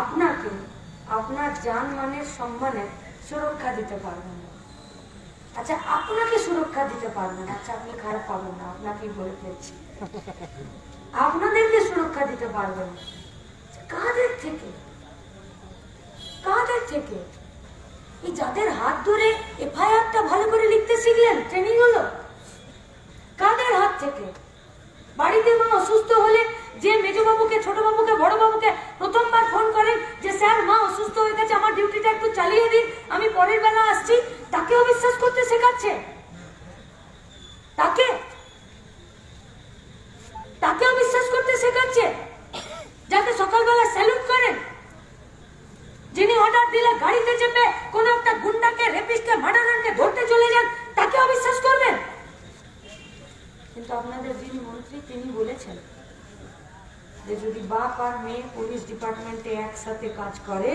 আপনাকে আপনার যান মানের সম্মানে সুরক্ষা দিতে পারবেন না। আচ্ছা আপনাকে সুরক্ষা দিতে পারবেন আচ্ছা আপনি খারাপ পাবেন না, আপনাকেই বলে ফেলছি। আপনাদেরকে সুরক্ষা দিতে পারবেন না আচ্ছা, কাদের থেকে কাদের থেকে এই যাদের হাত ধরে এফআইআরটা ভালো করে লিখতে শিখলেন ট্রেনিং হলো কাদের হাত থেকে বাড়িতে মা অসুস্থ হলে যে মেজবাবুকে ছোটবাবুকে বড়বাবুকে প্রথমবার ফোন করেন যে স্যার মা অসুস্থ হয়ে গেছে আমার ডিউটিটা একটু চালিয়ে দিন আমি পরের বেলা আসছি তাকেও বিশ্বাস করতে শেখাচ্ছে। তাকে, তাকেও বিশ্বাস করতে শেখাচ্ছে। যাকে সকালবেলা স্যালুট করেন। যিনি অর্ডার দিলে গাড়িতে চেপে কোন একটা গুন্ডাকে রেপিস্টকে মার্ডারারকে ধরতে চলে যান তাকে অবিশ্বাস করবেন। কিন্তু আপনাদের যিনি মন্ত্রী, তিনি বলেছেন যে যদি বাপ আর মেয়ে পুলিশ ডিপার্টমেন্টে একসাথে কাজ করে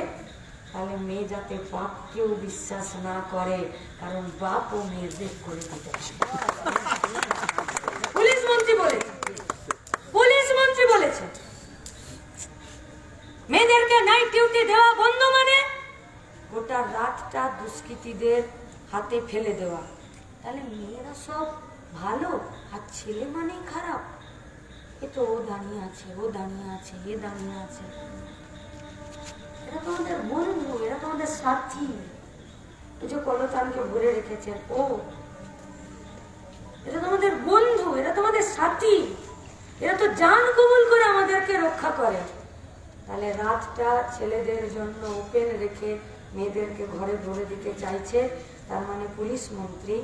তাহলে মেয়ে যাতে বাপকেও বিশ্বাস না করে, কারণ বাপ ও মেয়ের রেপ করে দিতে। পুলিশ মন্ত্রী পুলিশ মন্ত্রী বলেছেন মেয়েদেরকে নাইট ডিউটি দেওয়া বন্ধ মানে গোটা রাতটা দুষ্কৃতীদের হাতে ফেলে দেওয়া। তাহলে মেয়েরা সব ভালো, আর ছেলে মানেই খারাপ। এ তো ও দাঁড়িয়ে আছে, ও দাঁড়িয়ে আছে, এ দাঁড়িয়ে আছে। এরা তো আমাদের বন্ধু এরা তো আমাদের সাথী। এই যে কলতানকে ভরে রেখেছেন, ও, এরা তো আমাদের বন্ধু, এরা তো আমাদের সাথী। এরা তো জান কবুল করে আমাদেরকে রক্ষা করে। তাহলে রাতটা ছেলেদের জন্য ওপেন রেখে মেয়েদেরকে ঘরে ভরে দিতে চাইছে। তার মানে পুলিশ মন্ত্রী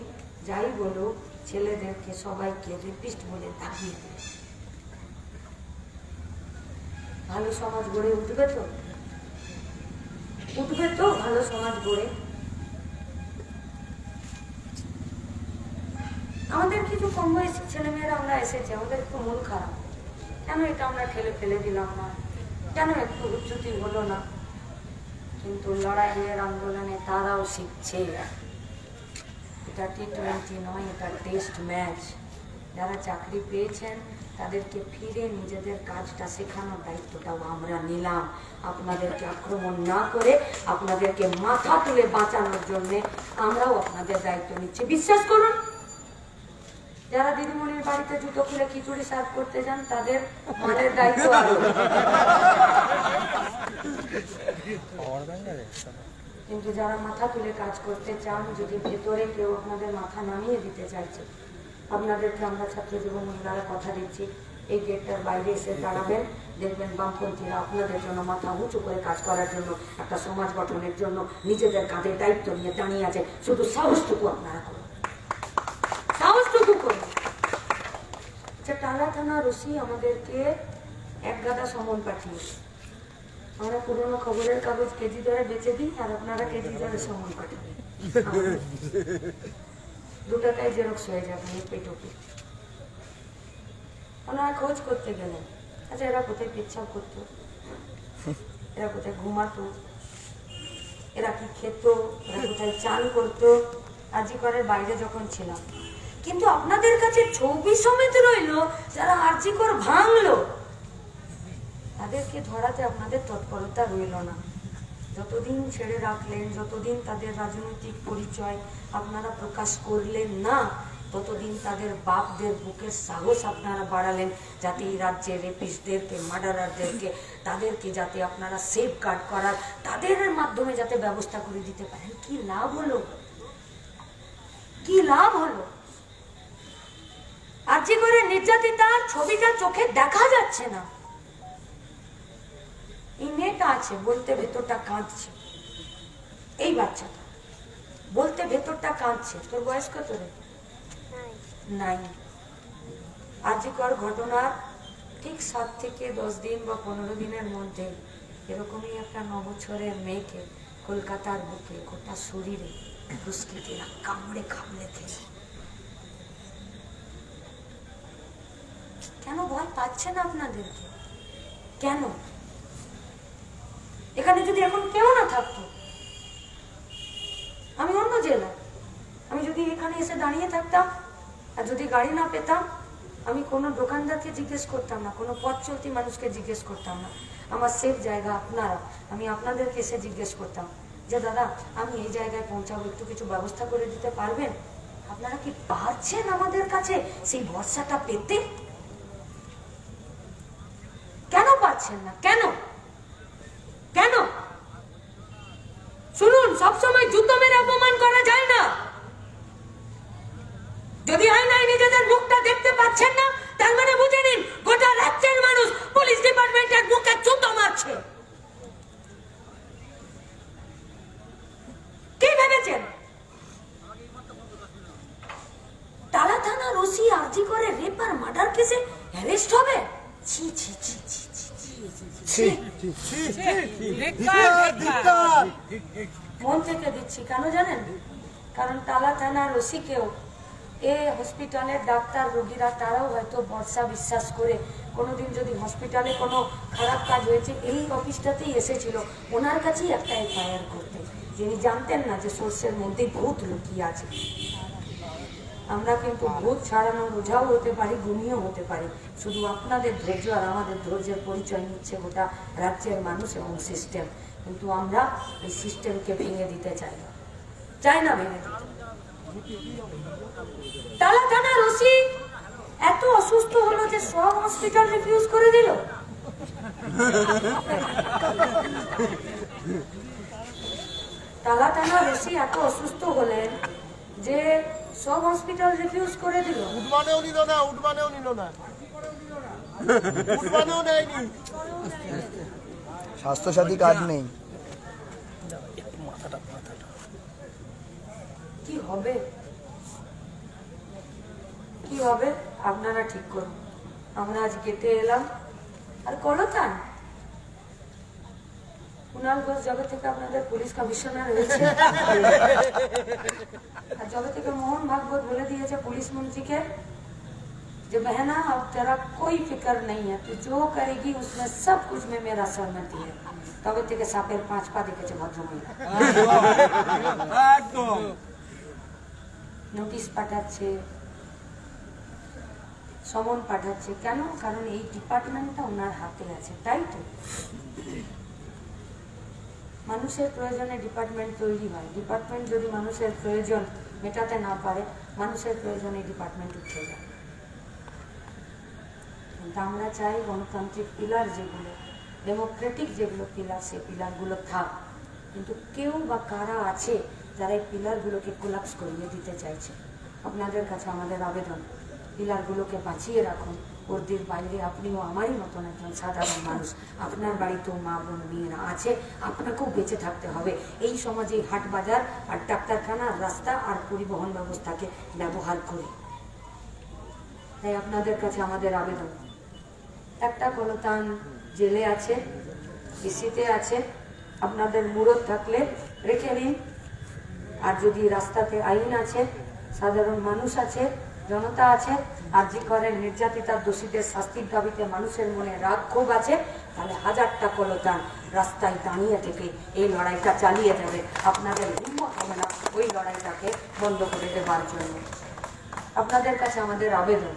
যাই বলুক, ছেলেদেরকে সবাইকে রেপিস্ট বলে দাবিয়ে দেবে। ভালো সমাজ গড়ে উঠবে তো? উঠবে তো, ভালো সমাজ গড়ে। আমাদের কিছু কম বয়সী ছেলেমেয়েরা আমরা এসেছি, আমাদের একটু মন খারাপ। কেন এটা আমরা ঠেলে ফেলে দিলাম না? কেন একটু উচ্চতি হলো না? কিন্তু লড়াইয়ের আন্দোলনে তারাও শিখছে। এটা টি টোয়েন্টি নয়, এটা টেস্ট ম্যাচ যারা চাকরি পেয়েছেন তাদেরকে ফিরে নিজেদের কাজটা শেখানোর দায়িত্বটাও আমরা নিলাম। আপনাদেরকে আক্রমণ না করে আপনাদেরকে মাথা তুলে বাঁচানোর জন্যে আমরাও আপনাদের দায়িত্ব নিচ্ছি। বিশ্বাস করুন, যারা দিদিমণির বাড়িতে জুতো খুলে খিচুড়ি সার্ভ করতে যান, তাদের মানের দায়িত্ব কিন্তু যারা মাথা তুলে কাজ করতে চান, যদি ভেতরে কেউ আপনাদের মাথা নামিয়ে দিতে চাইছে আপনাদেরকে আমরা ছাত্র যুব মহিলারা কথা দিচ্ছি। এই গেটটার বাইরে এসে দাঁড়াবেন। দেখবেন বামপন্থীরা আপনাদের জন্য মাথা উঁচু করে কাজ করার জন্য, একটা সমাজ গঠনের জন্য নিজেদের কাঁধে দায়িত্ব নিয়ে দাঁড়িয়ে আছে। শুধু সাহসটুকু আপনারা করুন। সাহসটুকু করুন। আচ্ছা টালা থানা রশি আমাদেরকে এক গাদা সমন পাঠিয়েছে আমরা পুরোনো খবরের কাগজ কেজি দরে বেচে দিই আর আপনারা কেজি দরে সমন পাঠাবেন দু টাকায় জেরক্স হয়ে যাবে এই টপি। ওনারা খোঁজ করতে গেলেন। আচ্ছা এরা কোথায় পেচ্ছাপ করতো? এরা কোথায় ঘুমাতো? এরা কি খেত? এরা কোথায় চান করতো? আজি করের বাইরে যখন ছিলাম। কিন্তু আপনাদের কাছে ছবি সমেত রইল, যারা আর্জিকর ভাঙলো। তাদেরকে ধরাতে আপনাদের তৎপরতা রইল না। যতদিন ছেড়ে রাখলেন, যতদিন তাদের রাজনৈতিক পরিচয় আপনারা প্রকাশ করলেন না, ততদিন তাদের বাপদের বুকের সাহস আপনারা বাড়ালেন যাতে এই রাজ্যের রেপিস্টদেরকে মার্ডারারদেরকে তাদেরকে যাতে আপনারা সেফ গার্ড করার, তাদের মাধ্যমে যাতে ব্যবস্থা করে দিতে পারেন। কি লাভ হলো? কি লাভ হলো? আর যে করে নির্যাতিতার ছবিটা চোখে দেখা যাচ্ছে না। এই মেয়েটা আছে বলতে ভেতরটা কাঁদছে। এই বাচ্চাটা বলতে ভেতরটা কাঁদছে। তোর বয়স কত রে? নাই আজিকর ঘটনার ঠিক সাত থেকে দশ দিন বা পনেরো দিনের মধ্যে এরকমই একটা নবছরের মেয়েকে কলকাতার বুকে গোটা শরীরে দুষ্কৃতীরা কামড়ে খামড়ে খেয়ে কেন ভয় পাচ্ছে না আপনাদেরকে? কেন? এখানে যদি এখন কেউ না থাকতো, আমি অন্য জেলায় আমি যদি এখানে এসে দাঁড়িয়ে থাকতাম আর যদি গাড়ি না পেতাম, আমি কোনো দোকানদারকে জিজ্ঞেস করতাম না, কোনো পথ চলতি মানুষকে জিজ্ঞেস করতাম না। আমার সেফ জায়গা আপনারা, আমি আপনাদেরকে এসে জিজ্ঞেস করতাম যে, দাদা, আমি এই জায়গায় পৌঁছাবো, একটু কিছু ব্যবস্থা করে দিতে পারবেন? আপনারা কি পারছেন আমাদের কাছে সেই ভরসাটা পেতে? কেন পাচ্ছেন না? কেন? শুনুন সবসময় জুতো মেরে অপমান করা যায় না যদি আয়নায় নিজেদের মুখটা দেখতে পাচ্ছেন না তার মানে বুঝে নিন গোটা রাজ্যের মানুষ পুলিশ ডিপার্টমেন্টের মুখে জুতো মারছে কি ভেবেছেন থানার ওসি আর্জি করে রেপ আর মার্ডার কেসে অ্যারেস্ট হবে ছি ছি ছি ছি ছি ছি ছি মন থেকে দিচ্ছি, কেন জানেন? কারণ তালা থানার ওসিকেও এ হসপিটালের ডাক্তার, রোগীরা, তারাও হয়তো ভরসা বিশ্বাস করে কোনোদিন যদি হসপিটালে কোনো খারাপ কাজ হয়েছে, এই অফিসটাতেই এসেছিল। ওনার কাছেই একটা এফআইআর করতে। যিনি জানতেন না যে সোর্সের মধ্যেই বহুত লুকিয়ে আছে। আমরা কিন্তু ভূত ছাড়ানো ওঝাও হতে পারি গুণীয় হতে পারি। শুধু আপনাদের ধৈর্য আর আমাদের ধৈর্যের পরিচয় নিচ্ছে গোটা রাজ্যের মানুষ এবং সিস্টেম কিন্তু আমরা এই সিস্টেমকে ভেঙে দিতে চাই না। চাই না ভেঙে দিতে। থানার ওসি এত অসুস্থ হলো যে সব হসপিটাল রিফিউজ করে দিল। তালা থানার ওসি এত অসুস্থ হলেন যে সব হসপিটাল রিফিউজ করে দিল। উঠমানেও নিল না উঠমানেও নিল না। উঠমানেও নেয়নি। স্বাস্থ্যসাথী কার্ড নেই। কি হবে? কি হবে? আপনারা ঠিক করুন। আমরা আজ গেটে এলাম। আর কলতান কুণাল ঘোষ যবে থেকে আপনাদের পুলিশ কমিশনার হয়েছে আর যবে থেকে মোহন ভাগবত বলে দিয়েছে পুলিশ মন্ত্রীকে যে बहना अब तेरा कोई फिक्र नहीं है तू जो करेगी उसमें सब कुछ में मेरा सहमति है তবে থেকে সাপের পাঁচ পা দেখেছে ভদ্রমহিলা নোটিশ পাঠাচ্ছে সমন পাঠাচ্ছে কেন কারণ এই ডিপার্টমেন্টটা ওনার হাতে আছে তাই তো মানুষের প্রয়োজনে ডিপার্টমেন্ট তৈরি হয়। ডিপার্টমেন্ট যদি মানুষের প্রয়োজন মেটাতে না পারে, মানুষের প্রয়োজনে ডিপার্টমেন্ট উঠে যায়। কিন্তু আমরা চাই গণতান্ত্রিক পিলার যেগুলো ডেমোক্রেটিক যেগুলো পিলার সেই পিলারগুলো থাক। কিন্তু কেউ বা কারা আছে যারা এই পিলারগুলোকে কোলাপস করিয়ে দিতে চাইছে? আপনাদের কাছে আমাদের আবেদন পিলারগুলোকে বাঁচিয়ে রাখুন। ওরদের বাইরে, আপনিও আমারই মতন একজন সাধারণ মানুষ। আপনার বাড়িতেও মা বোন, মেয়েরা আছে, আপনাকেও বেঁচে থাকতে হবে। এই সমাজে হাট বাজার আর ডাক্তারখানা, রাস্তা আর পরিবহন ব্যবস্থাকে ব্যবহার করে। তাই আপনাদের কাছে আমাদের আবেদন। একটা কলতান জেলে আছে ইসিতে আছে, আপনাদের মুরত থাকলে রেখে নিন আর যদি রাস্তাতে আইন আছে, সাধারণ মানুষ আছে জনতা আছে আর যে করে নির্যাতিতার দোষীদের শাস্তির দাবিতে মানুষের মনে রাগ ক্ষোভ আছে, তাহলে হাজারটা কলতান রাস্তায় দাঁড়িয়ে থেকে এই লড়াইটা চালিয়ে যাবে। আপনাদের হিম্মত হবে না ওই লড়াইটাকে বন্ধ করে দেবার জন্য। আপনাদের কাছে আমাদের আবেদন।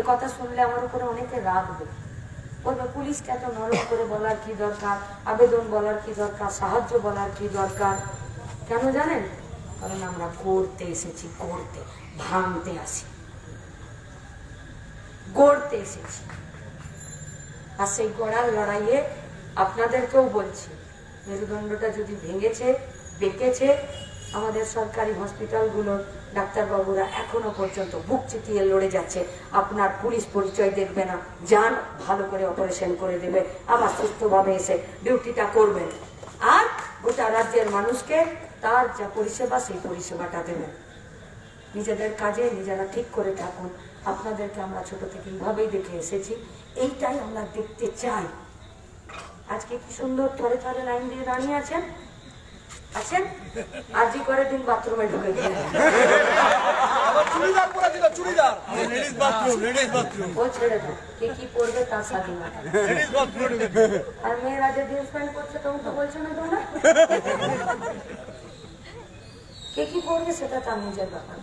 এ কথা শুনলে আমার উপরে অনেকে রাখবে বলবে, পুলিশকে এত নরম করে বলার কি দরকার? আবেদন বলার কি দরকার? সাহায্য বলার কি দরকার? কেন জানেন? কারণ আমরা করতে এসেছি করতে ভাঙতে আসি। গড়তে এসেছি। আর সেই গড়ার লড়াইয়ে আপনাদেরকেও বলছি, মেরুদণ্ডটা যদি ভেঙেছে, বেঁকেছে, আমাদের সরকারি হসপিটালগুলোর ডাক্তারবাবুরা এখনও পর্যন্ত বুক চিতিয়ে লড়ে যাচ্ছে। আপনার পুলিশ পরিচয় দেখবে না, যান, ভালো করে অপারেশন করে দেবে, আবার সুস্থভাবে এসে ডিউটিটা করবেন। আর গোটা রাজ্যের মানুষকে তার যা পরিষেবা সেই পরিষেবাটা দেবেন। নিজেদের কাজে নিজেরা ঠিক করে থাকুন। আপনাদেরকে আমরা ছোট থেকে এইভাবেই দেখে এসেছি। এইটাই আমরা দেখতে চাই। আজকে কি সুন্দর থরে থরে লাইন দিয়ে দাঁড়িয়ে আছেন? আছেন? আজই করে দিন বাথরুমে ঢুকে গেলেন চুড়িদার পরে দিল churidar. Ladies bathroom ladies bathroom ও ছেড়ে কে কি করবে তার স্বাধীনতা আর মেয়েরা যে জিন্স প্যান্ট করছে তখন তো বলছে না তোমরা। করবে সেটা তার নিজের ব্যাপার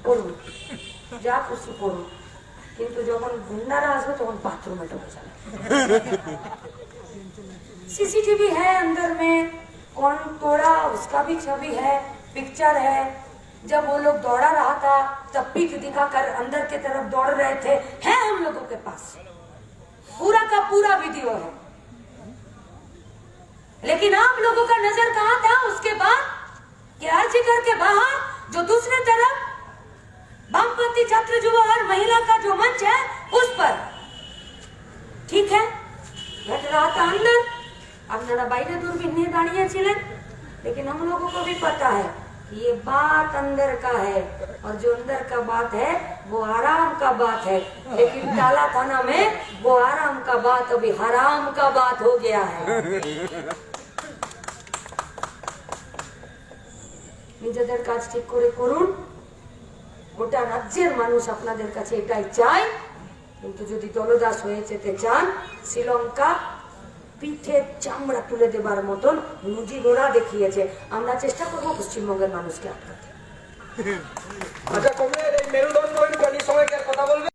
যা খুশি কিন্তু যখন গুন্ডারা আসবে, তখন বাথরুমে ঢুকে যাবে। पिक्चर है जब वो लोग दौड़ा रहा था, तब पीठ दिखाकर अंदर की तरफ़ दौड़ रहे थे। है हम लोगों के पास। पूरा का पूरा वीडियो है। लेकिन आप लोगों का नज़र कहा था? उसके बाद कि आरजीकर के बाहर जो दूसरे तरफ वामपंथी छात्र युवा और महिला का जो मंच है उस पर ঠিক है घट रहा था अंदर আপনারা বাইরে দূরবীন নিয়ে দাঁড়িয়েছিলেন लेकिन हम लोगों को भी पता है कि ये बात अंदर का है और जो अंदर का बात है वो आराम का बात है लेकिन काला थाना में वो आराम का बात अभी हराम का बात हो गया है নিজেদের কাজ ঠিক করে করুন। গোটা রাজ্যের মানুষ আপনাদের কাছে এটাই চায়। কিন্তু যদি দলদাস হয়ে যেতে চান, শ্রীলঙ্কা পিঠের চামড়া তুলে দেবার মতন নুজি গোড়া দেখিয়েছে। আমরা চেষ্টা করব পশ্চিমবঙ্গের মানুষকে আটকাতে। আচ্ছা এই আর কথা বলবে?